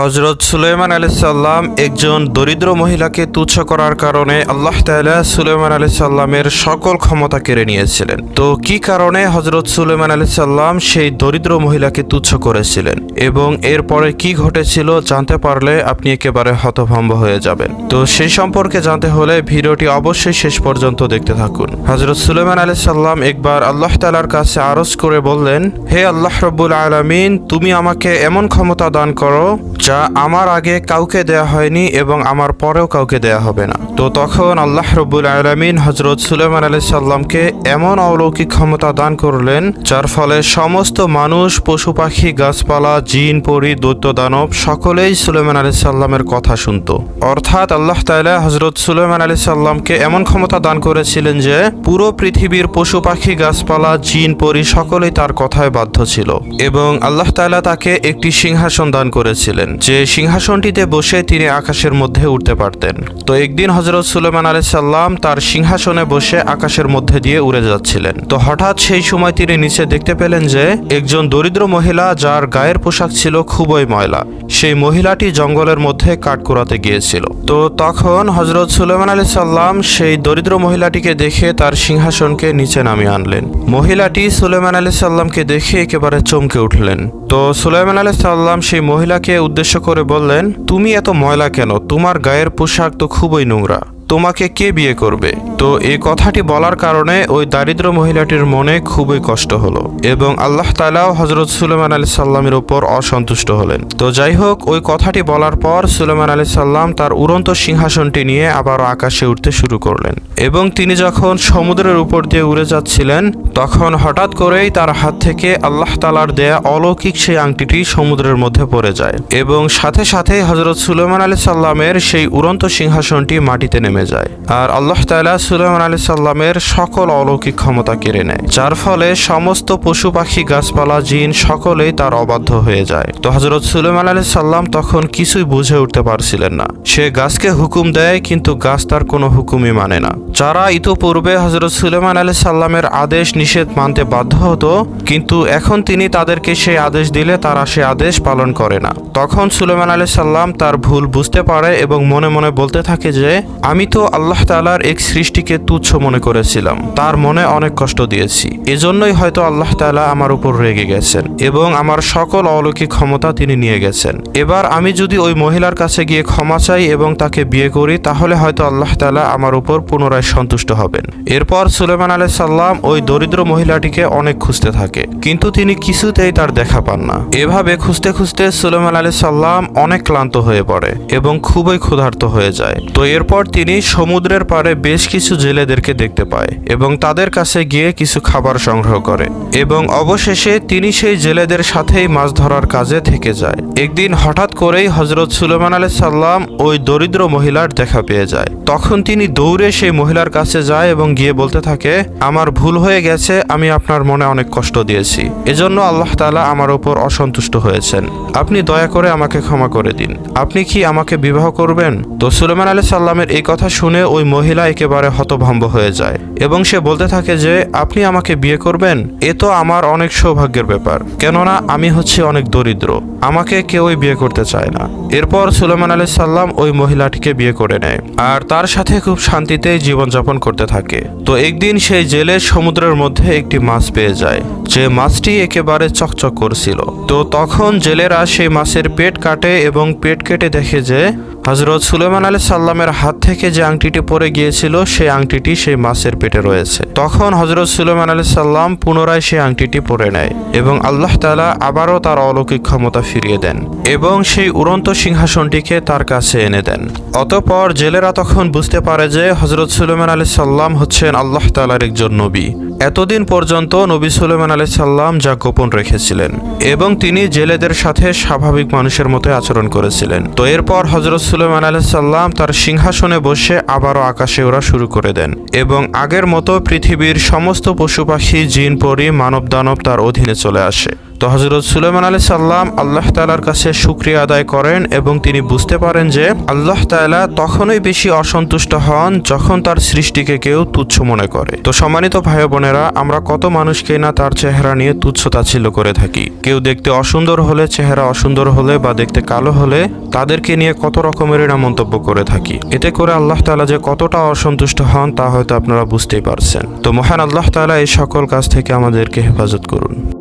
হজরত সুলেমান আলাইসাল্লাম একজন দরিদ্র মহিলাকে তুচ্ছ করার কারণে আল্লাহ তাআলা সুলেমান আলাইসাল্লামের সকল ক্ষমতা কেড়ে নিয়েছিলেন। তো কি কারণে হজরত সুলেমান আলাইসাল্লাম সেই দরিদ্র মহিলাকে তুচ্ছ করেছিলেন এবং এরপরে কি ঘটেছিল জানতে পারলে আপনি একেবারে হতভম্ব হয়ে যাবেন। তো সেই সম্পর্কে জানতে হলে ভিডিওটি অবশ্যই শেষ পর্যন্ত দেখতে থাকুন। হজরত সুলেমান আলাইসাল্লাম একবার আল্লাহ তালার কাছে আরজ করে বললেন, হে আল্লাহ রব্বুল আলমিন, তুমি আমাকে এমন ক্ষমতা দান করো যা আমার আগে কাউকে দেয়া হয়নি এবং আমার পরেও কাউকে দেয়া হবে না। তো তখন আল্লাহ রব্বুল আলমিন হজরত সুলেমান আলি সাল্লামকে এমন অলৌকিক ক্ষমতা দান করলেন, যার ফলে সমস্ত মানুষ, পশু পাখি, গাছপালা, জিন, পরি, দৈত্য দানব সকলেই সুলেমান আলি সাল্লামের কথা শুনত। অর্থাৎ আল্লাহ তাআলা হজরত সুলেমান আলি সাল্লামকে এমন ক্ষমতা দান করেছিলেন যে পুরো পৃথিবীর পশু পাখি, গাছপালা, জিন, পরি সকলেই তার কথায় বাধ্য ছিল এবং আল্লাহ তাআলা তাকে একটি সিংহাসন দান করেছিলেন। যে সিংহাসনটিতে বসে তিনি আকাশের মধ্যে উঠতে পারতেন। তো একদিন হজরত সুলেমান আলাই সাল্লাম তার সিংহাসনে বসে আকাশের মধ্যে দিয়ে উড়ে যাচ্ছিলেন। তো হঠাৎ সেই সময় তিনি নিচে দেখতে পেলেন যে, একজন দরিদ্র মহিলা যার গায়ের পোশাক ছিল খুবই ময়লা, সেই মহিলাটি জঙ্গলের মধ্যে কাঠ কুড়াতে গিয়েছিল। তো তখন হজরত সুলেমান আলী সাল্লাম সেই দরিদ্র মহিলাটিকে দেখে তার সিংহাসনকে নিচে নামিয়ে আনলেন। মহিলাটি সুলেমান আলী সাল্লামকে দেখে একেবারে চমকে উঠলেন। তো সুলেমান আলী সাল্লাম সেই মহিলাকে উদ্দেশ্য করে বললেন, তুমি এত ময়লা কেন? তোমার গায়ের পোশাক তো খুবই নোংরা। তোমাকে কে বিয়ে করবে? তো এই কথাটি বলার কারণে ওই দারিদ্র মহিলাটির মনে খুবই কষ্ট হলো এবং আল্লাহ তালাও হজরত সুলেমান আলী সাল্লামের উপর অসন্তুষ্ট হলেন। তো যাই হোক, ওই কথাটি বলার পর সুলেমান আলী সাল্লাম তার উড়ন্ত সিংহাসনটি নিয়ে আবারও আকাশে উঠতে শুরু করলেন এবং তিনি যখন সমুদ্রের উপর দিয়ে উড়ে যাচ্ছিলেন, তখন হঠাৎ করেই তার হাত থেকে আল্লাহ তালার দেয়া অলৌকিক সেই আংটিটি সমুদ্রের মধ্যে পড়ে যায় এবং সাথে সাথে হজরত সুলেমান আলী সাল্লামের সেই উড়ন্ত সিংহাসনটি মাটিতে নেমে যায়। আর আল্লাহ তালা সুলেমান আলী সাল্লামের সকল অলৌকিক ক্ষমতা কেড়ে নেয়, যার ফলে সমস্ত পশু পাখি, গাছপালা, জিন সকলেই তার অবাধ্য হয়ে যায়। তো হজরত সুলেমান আলী সাল্লাম তখন কিছুই বুঝে উঠতে পারছিলেন না। সে গাছকে হুকুম দেয়, কিন্তু গাছ তার কোনো হুকুমই মানে না। যারা ইতোপূর্বে হজরত সুলেমান আলী সাল্লামের আদেশ নিষেধ মানতে বাধ্য হতো, কিন্তু এখন তিনি তাদেরকে সেই আদেশ দিলে তারা সে আদেশ পালন করে না। তখন সুলেমান আলী সাল্লাম তার ভুল বুঝতে পারে এবং মনে মনে বলতে থাকে যে, আমি তো আল্লাহ তালার এক সৃষ্টিকে তুচ্ছ মনে করেছিলাম। তার মনে অনেক কষ্ট দিয়েছি। এজন্যই হয়তো আল্লাহ তালা আমার উপর রেগে গেছেন এবং আমার সকল অলৌকিক ক্ষমতা তিনি নিয়ে গেছেন। এবার আমি যদি ওই মহিলার কাছে গিয়ে ক্ষমা চাই এবং তাকে বিয়ে করি, তাহলে হয়তো আল্লাহ তালা আমার উপর পুনরায় সন্তুষ্ট হবেন। এরপর সুলেমান আলাই সাল্লাম ওই দরিদ্র মহিলাটিকে অনেক খুঁজতে থাকে, কিন্তু তিনি কিছুতেই তার দেখা পান না। এভাবে খুঁজতে খুঁজতে সুলেমান আলাই সাল্লাম অনেক ক্লান্ত হয়ে পড়ে এবং খুবই ক্ষুধার্ত হয়ে যায়। তো এরপর তিনি সমুদ্রের পাড়ে বেশ কিছু জেলেদেরকে দেখতে পায় এবং তাদের কাছে গিয়ে কিছু খাবার সংগ্রহ করে এবং অবশেষে তিনি সেই জেলেদের সাথেই মাছ ধরার কাজে থেকে যায়। একদিন হঠাৎ করেই হজরত সুলেমান আলাই সাল্লাম ওই দরিদ্র মহিলার দেখা পেয়ে যায়। তখন তিনি দৌড়ে সেই মহিলার কাছে যায় এবং গিয়ে বলতে থাকে, আমার ভুল হয়ে গেছে, আমি আপনার মনে অনেক কষ্ট দিয়েছি। এজন্য আল্লাহ তালা আমার উপর অসন্তুষ্ট হয়েছেন। আপনি দয়া করে আমাকে ক্ষমা করে দিন। আপনি কি আমাকে বিবাহ করবেন? তো সুলেমান আলী সাল্লামের এই কথা শুনে ওই মহিলা একেবারে হতভম্ব হয়ে যায় এবং সে বলতে থাকে যে, আপনি আমাকে বিয়ে করবেন? এ তো আমার অনেক সৌভাগ্যের ব্যাপার। কেননা আমি হচ্ছে অনেক দরিদ্র। আমাকে কেউই বিয়ে করতে চায় না। এরপর সুলেমান আলী সাল্লাম ওই মহিলাটিকে বিয়ে করে নেয় আর তার সাথে খুব শান্তিতেই জীবনযাপন করতে থাকে। তো একদিন সেই জেলে সমুদ্রের মধ্যে একটি মাছ পেয়ে যায়। যে মাছটি একেবারে চকচক করছিল। তো তখন জেলেরা সেই মাছের পেট কাটে এবং পেট কেটে দেখে যে হজরত সুলেমান আলী সাল্লামের হাত থেকে যে আংটিটি পড়ে গিয়েছিল, সেই আংটিটি সেই মাছের পেটে রয়েছে। তখন হজরত সুলেমান আলী সাল্লাম পুনরায় সেই আংটিটি পরে নেয় এবং আল্লাহ তালা আবারও তার অলৌকিক ক্ষমতা ফিরিয়ে দেন এবং সেই উড়ন্ত সিংহাসনটিকে তার কাছে এনে দেন। অতপর জেলেরা তখন বুঝতে পারে যে হজরত সুলেমান আলী সাল্লাম হচ্ছেন আল্লাহ তালার একজন নবী। এতদিন পর্যন্ত নবী সুলেমান আলী সাল্লাম যা গোপন রেখেছিলেন এবং তিনি জেলেদের সাথে স্বাভাবিক মানুষের মতো আচরণ করেছিলেন। তো এরপর হজরত সুলেমান আলহ সাল্লাম তার সিংহাসনে বসে আবারও আকাশে ওরা শুরু করে দেন এবং আগের মতো পৃথিবীর সমস্ত পশু পাখি, জিন, পরি মানব দানব তার অধীনে চলে আসে। তো হজরত সুলেমান আলি সাল্লাম আল্লাহ তালার কাছে শুক্রিয়া আদায় করেন এবং তিনি বুঝতে পারেন যে আল্লাহ তাআলা তখনই বেশি অসন্তুষ্ট হন যখন তার সৃষ্টিকে কেউ তুচ্ছ মনে করে। তো সম্মানিত ভাই বোনেরা, আমরা কত মানুষকে না তার চেহারা নিয়ে তুচ্ছ তাচ্ছিল্য করে থাকি? কেউ দেখতে অসুন্দর হলে চেহারা অসুন্দর হলে বা দেখতে কালো হলে তাদেরকে নিয়ে কত রকমের না মন্তব্য করে থাকি? এতে করে আল্লাহ তাআলা যে কতটা অসন্তুষ্ট হন তা হয়তো আপনারা বুঝতেই পারছেন। তো মহান আল্লাহ তাআলা এই সকল কাজ থেকে আমাদেরকে হেফাজত করুন।